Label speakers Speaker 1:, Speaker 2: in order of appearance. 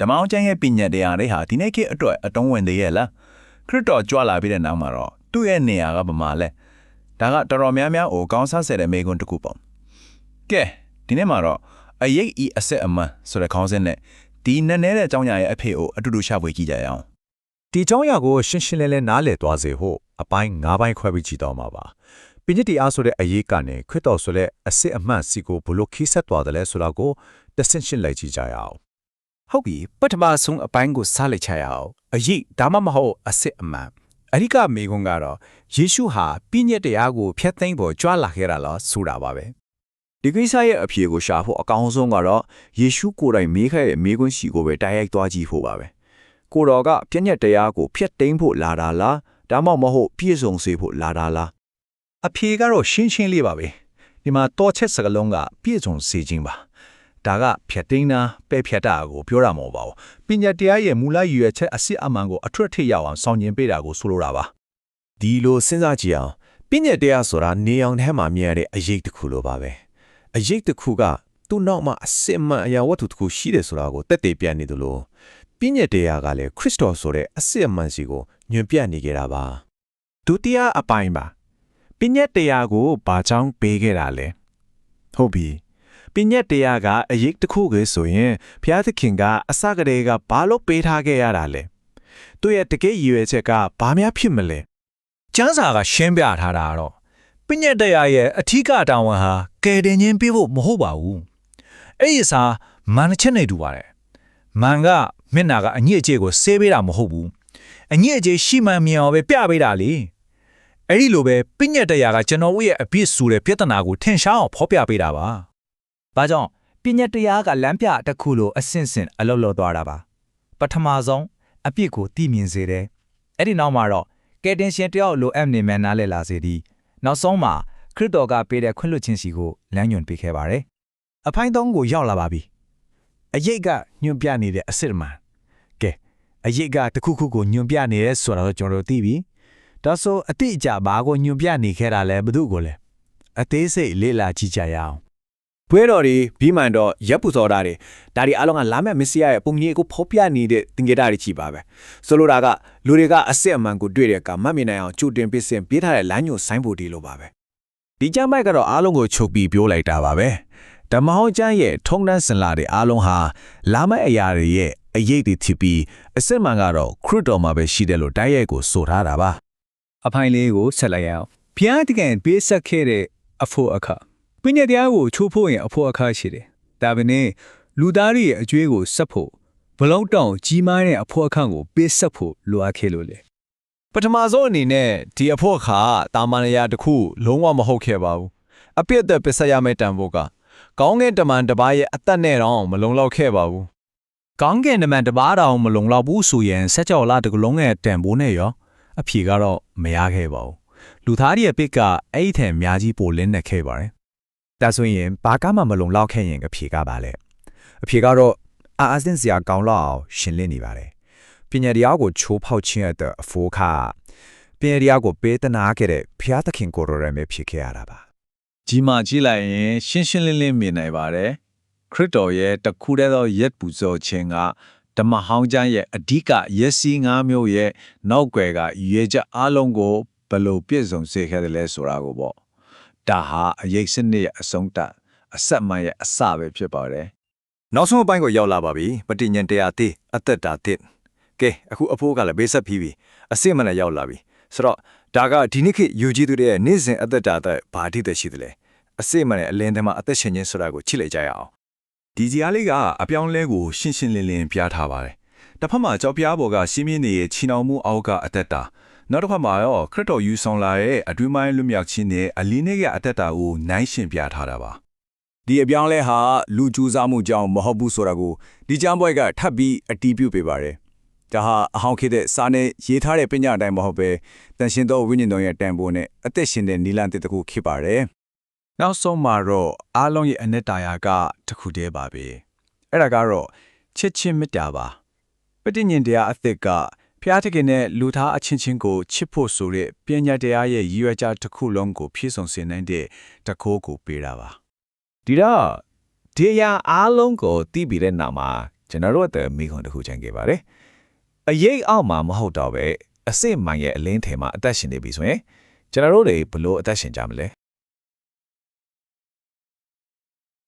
Speaker 1: ဓမ္မအောင်ကျမ်းရဲ့ပညာတရားတွေဟာဒီနေ့ခေတ်အတွက်အတုံးဝင်သေးရဲ့လားခရစ်တော်ကြွလာပြီးတဲ့နောက်မှာတော့သူ့ရဲ့နေရာကဘာမှလဲဒါကတော်တော်များများကိုကောင်းစားစေတဲ့မေခွန်းတစ်ခုပေါ့ကဲဒီနေ့မှာတော့အရေးဤအဆက်အမှန်ဆိုတဲ့ခေါင်းစဉ်နဲ့ဒီနည်းနည်းတဲ့အကြောင်းအရာရဲ့အဖေကိုအတူတူရှာဖွေကြည့်ကြရအောင်
Speaker 2: ဒီအကြောင်းအရာကိုရှင်းရှင်းလင်းလင်းနားလည်သွားစေဖို့အပိုင်း၅ပိုင်းခွဲပြီးကြည့်တော့မှာပါ။ပိညတိအားဆိုတဲ့အရေးကနေခရစ်တော်ဆိုတဲ့အစစ်အမှန်စီကိုဘလို့ခိဆက်သွားတယ်လဲဆိုတာကိုတစ်ဆင့်ရှင်းလိုက်ကြည့်ကြရအောင်
Speaker 3: ဟုတ်ပြီပထမဆုံးအပိုင်းကိုစားလိုက်ချရအောင်အရေးဒါမှမဟုတ်အစစ်အမှန်အဓိကမေခွန်းကတော့ယေရှုဟာပြည့်ညက်တရားကိုဖျက်သိမ်းဖို့ကြွလာခဲ့တာလားဆိုတာပါပဲ
Speaker 4: ဒီကိစ္စရဲ့အဖြေကိုရှာဖို့အကောင်းဆုံးကတော့ယေရှုကိုယ်တိုင်မေးခဲ့တဲ့မေးခွန်းရှိကိုပဲတိုက်ရိုက်သွားကြည့်ဖို့ပါပဲကိုတော်ကပြည့်ညက်တရားကိုဖျက်သိမ်းဖို့လာတာလားဒါမှမဟုတ်ပြည့်စုံစေဖို့လာတာလား
Speaker 2: အဖြေကတော့ရှင်းရှင်းလေးပါပဲဒီမှာတောချက်စကလုံးကပြည့်စုံစေခြင်းပါ ဒါကဖြတ်သိမ်းတာပဲ့ဖြတ်တာကိုပြောတာမဟုတ်ပါဘူးပညာတရားရဲ့မူလရည်ရွယ်ချက်အစစ်အမှန်ကိုအထွတ်ထိပ်ရောက်အောင်ဆောင်ကျင်ပေးတာကိုဆိုလိုတာပါ
Speaker 5: ဒီလိုစဉ်းစားကြည့်အောင်ပြည့်ညက်တရားဆိုတာနေအောင်ထဲမှာမြင်ရတဲ့အရေးတစ်ခုလိုပါပဲအရေးတစ်ခုကသူ့နောက်မှာအစစ်အမှန်အရာဝတ္ထုတစ်ခုရှိတယ်ဆိုတာကိုတက်တည်ပြနေသလိုပြည့်ညက်တရားကလည်းခရစ်တော်ဆိုတဲ့အစစ်အမှန်စီကိုညွှန်ပြနေကြတာပါ
Speaker 3: ဒုတိယအပိုင်းပါပြည့်ညက်တရားကိုဘာကြောင့်ပေးခဲ့တာလဲဟုတ်ပြီ ပြည့်ညက်တရားကအရေးတစ်ခုကိုဆိုရင်ဘုရားသခင်ကအစကတည်းကဘာလို့ပေးထားခဲ့ရတာလဲသူ့ရဲ့တကယ်ရည်ရွယ်ချက်ကဘာများဖြစ်မလဲ
Speaker 2: ကျမ်းစာကရှင်းပြထားတာကတော့ပညတ်တရားရဲ့အထီးကတာဝန်ဟာကယ်တင်ခြင်းပေးဖို့မဟုတ်ပါဘူးအဲ့ဒီစာမန်တစ်ချက်နဲ့တူပါတယ်မန်ကမျက်နာကအညစ်အကြေးကိုဆေးပေးတာမဟုတ်ဘူးအညစ်အကြေးရှိမှန်မြင်အောင်ပဲပြပေးတာလေအဲ့ဒီလိုပဲပညတ်တရားကကျွန်တော်တို့ရဲ့အပြစ်ဆိုတဲ့ပြဿနာကိုထင်ရှားအောင်ဖော်ပြပေးတာပါ။
Speaker 6: ဘာကြောင့်ပညာတရားကလမ်းပြတစ်ခုလိုအဆင့်ဆင့်အလောလောသွားတာပါ။ပထမဆုံးအပြစ်ကိုသိမြင်စေတယ်။အဲ့ဒီနောက်မှာတော့ကယ်တင်ရှင်တယောက်လိုအပ်နေမှန်းနားလည်လာစေသည်။နောက်ဆုံးမှာခရစ်တော်ကပေးတဲ့ခွင့်လွှတ်ခြင်းစီကိုလမ်းညွှန်ပေးခဲ့ပါတယ်
Speaker 2: အဖိုင်းသုံးကိုရောက်လာပါပြီအရေးကညွန်ပြနေတဲ့အစ်စ်မန်ကဲအရေးကတစ်ခုခုကိုညွန်ပြနေရဲဆိုတော့ကျွန်တော်တို့သိပြီဒါဆိုအတိအကျဘာကိုညွန်ပြနေခဲ့တာလဲဘယ်သူကိုလဲအသေးစိတ်လေ့လာကြည့်ကြရအောင်
Speaker 4: ဘွဲတော်တွေပြီးမှန်တော့ရပ်ပူစော်တာတွေဒါတွေအားလုံးကလာမဲ့မစ္စယာရဲ့ပုံကြီးကိုဖော်ပြနေတဲ့တင်ကြတာတွေချီပါပဲဆိုလိုတာကလူတွေကအစစ်အမှန်ကိုတွေ့တဲ့အခါမှတ်မြင်နိုင်အောင်ကြိုတင်ပစ်စင်ပေးထားတဲ့လမ်းညွှန်ဆိုင်းဘုတ်တွေလိုပါပဲ
Speaker 2: ဒီကြမ်းပိုက်ကတော့အားလုံးကိုချုပ်ပြီးပြောလိုက်တာပါပဲဓမ္မဟောင်းကျမ်းရဲ့ထုံးတမ်းစင်လာတဲ့အားလုံးဟာလာမယ့်အရာတွေရဲ့အရေးတွေဖြစ်ပြီးအစစ်မှန်ကတော့ခရစ်တော်မှာပဲရှိတယ်လို့တိုက်ရိုက်ကိုဆိုထားတာပါ
Speaker 7: အဖိုင်လေးကိုဆက်လိုက်ရအောင်ဘုရားတခင်ပေးဆက်ခဲ့တဲ့အဖို့အခါ ပညာတရားကိုချိုးဖို့ရင်အဖို့အခါရှိတယ်ဒါပေမဲ့လူသားတွေရဲ့အကျွေးကိုဆက်ဖို့ဘလောက်တောင်ကြီးမားတဲ့အဖို့အခါကိုပေးဆက်ဖို့လိုအပ်ခဲ့လို့လေ
Speaker 5: ပထမဆုံးအနေနဲ့ဒီအဖို့ခါတာမန်ရာတစ်ခုလုံးဝမဟုတ်ခဲ့ပါဘူးအပြစ်အသက်ပစ္စယမဲ့တန်ဖို့ကကောင်းကင်တမန်တစ်ပါးရဲ့အသက်နဲ့တော့မလုံလောက်ခဲ့ပါဘူး
Speaker 2: ကောင်းကင်နမန်တပါးတောင်မလုံလောက်ဘူးဆိုရင်ဆက်ကြော်လာတကလုံးရဲ့တန်ဖိုးနဲ့ရောအဖြေကတော့မရခဲ့ပါဘူးလူသားတွေရဲ့ပစ်ကအဲ့ဒီထက်အများကြီးပိုလင်းနေခဲ့ပါတယ် ဒါဆိုရင်ဘာကမှမလုံလောက်ခဲ့ရင်အဖြေကပါလေအဖြေကတော့အာအစင်စရာကောင်းလောက်အောင်ရှင်းလင်းနေပါတယ်ပညာတရားကိုချိုးဖောက်ခြင်းအတဲ့အဖိုးခပညာတရားကိုပေးတနာခဲ့တဲ့ဘုရားသခင်ကိုယ်တော်ရယ်ပဲဖြစ်ခဲ့ရတာပါ
Speaker 8: ကြီးမာကြည့်လိုက်ရင် ရှင်းရှင်းလင်းလင်းမြင်နိုင်ပါတယ်ခရစ်တော်ရဲ့တခုတည်းသောရက်ပူဇော်ခြင်းကဓမ္မဟောင်းကျမ်းရဲ့အဓိကရက်စီငါးမျိုးရဲ့နောက်ွယ်ကရွေချက်အလုံးကိုဘယ်လိုပြည့်စုံစေခဲ့တယ်လဲဆိုတာကိုပေါ့ ဒါဟာအရေးစနစ်ရဲ့အဆုံးတတ်အဆက်မှန်ရဲ့အစပဲဖြစ်ပါတယ်
Speaker 2: နောက်ဆုံးအပိုင်းကိုရောက်လာပါပြီပဋိညာဉ်တရားတိအသက်တာတိကဲအခုအဖိုးကလည်းဘေးဆက်ပြီးပြီအစစ်မနဲ့ရောက်လာပြီဆိုတော့ဒါကဒီနေ့ခေတ်ယူကြည်သူတွေရဲ့နေ့စဉ်အသက်တာအတွက်ဘာအဓိပ္ပာယ်ရှိသလဲအစစ်မနဲ့အလင်းထဲမှာအသက်ရှင်ခြင်းဆိုတာကိုချိလိုက်ကြရအောင်
Speaker 1: ဒီဇာလေးကအပြောင်းလဲကိုရှင်းရှင်းလင်းလင်းပြထားပါတယ်။တစ်ဖက်မှာကြောက်ပြားပေါ်ကရှင်းမြင့်နေရဲ့ချီနှောင်မှုအောက်ကအသက်တာ နောက်တစ်ဖက်မှာရောခရစ်တော်ယူဆောင်လာရဲ့အတွင်းပိုင်းလွတ်မြောက်ခြင်းနဲ့အလင်းနဲ့ရဲ့အသက်တာကိုနိုင်ရှင်ပြထားတာပါ
Speaker 4: ဒီအပြောင်းလဲဟာလူကြူးစားမှုကြောင့်မဟုတ်ဘူးဆိုတာကိုဒီကျမ်းပွဲကထပ်ပြီးအတီးပြုပေးပါတယ်ဒါဟာအဟောင်းခေတ်တဲ့စာနဲ့ရေးထားတဲ့ပညာအတိုင်းမဟုတ်ပဲတန်ရှင်သောဝိညာဉ်တော်ရဲ့တန်ဖိုးနဲ့အသက်ရှင်တဲ့နီလန်တစ်တစ်ခုဖြစ်ပါတယ်
Speaker 3: နောက်ဆုံးမှာတော့အားလုံးရဲ့အနှစ်တာယာကတစ်ခုတည်းပါပဲအဲ့ဒါကတော့ချစ်ချင်းမေတ္တာပါပဋိညာဉ်တရားအသစ်က ဖျားတခင်နဲ့လူသားအချင်းချင်းကိုချစ်ဖို့ဆိုတဲ့ပညာတရားရဲ့ရည်ရွယ်ချက်တစ်ခုလုံးကိုဖြည့်စုံစေနိုင်တဲ့တခိုးကိုပေးတာပါ
Speaker 5: ဒီတော့ဒီအရာအားလုံးကိုသိပြီးတဲ့နောက်မှာ
Speaker 4: ကျွန်တော်တို့အသက်မိခွန်တစ်ခုချန်ခဲ့ပါတယ်အရေးအောက်မှာမဟုတ်တော့ပဲအစစ်မှန်ရဲ့အလင်းထဲမှာအသက်ရှင်နေပြီဆိုရင်ကျွန်တော်တို့တွေဘလို့အသက်ရှင်ကြမလဲ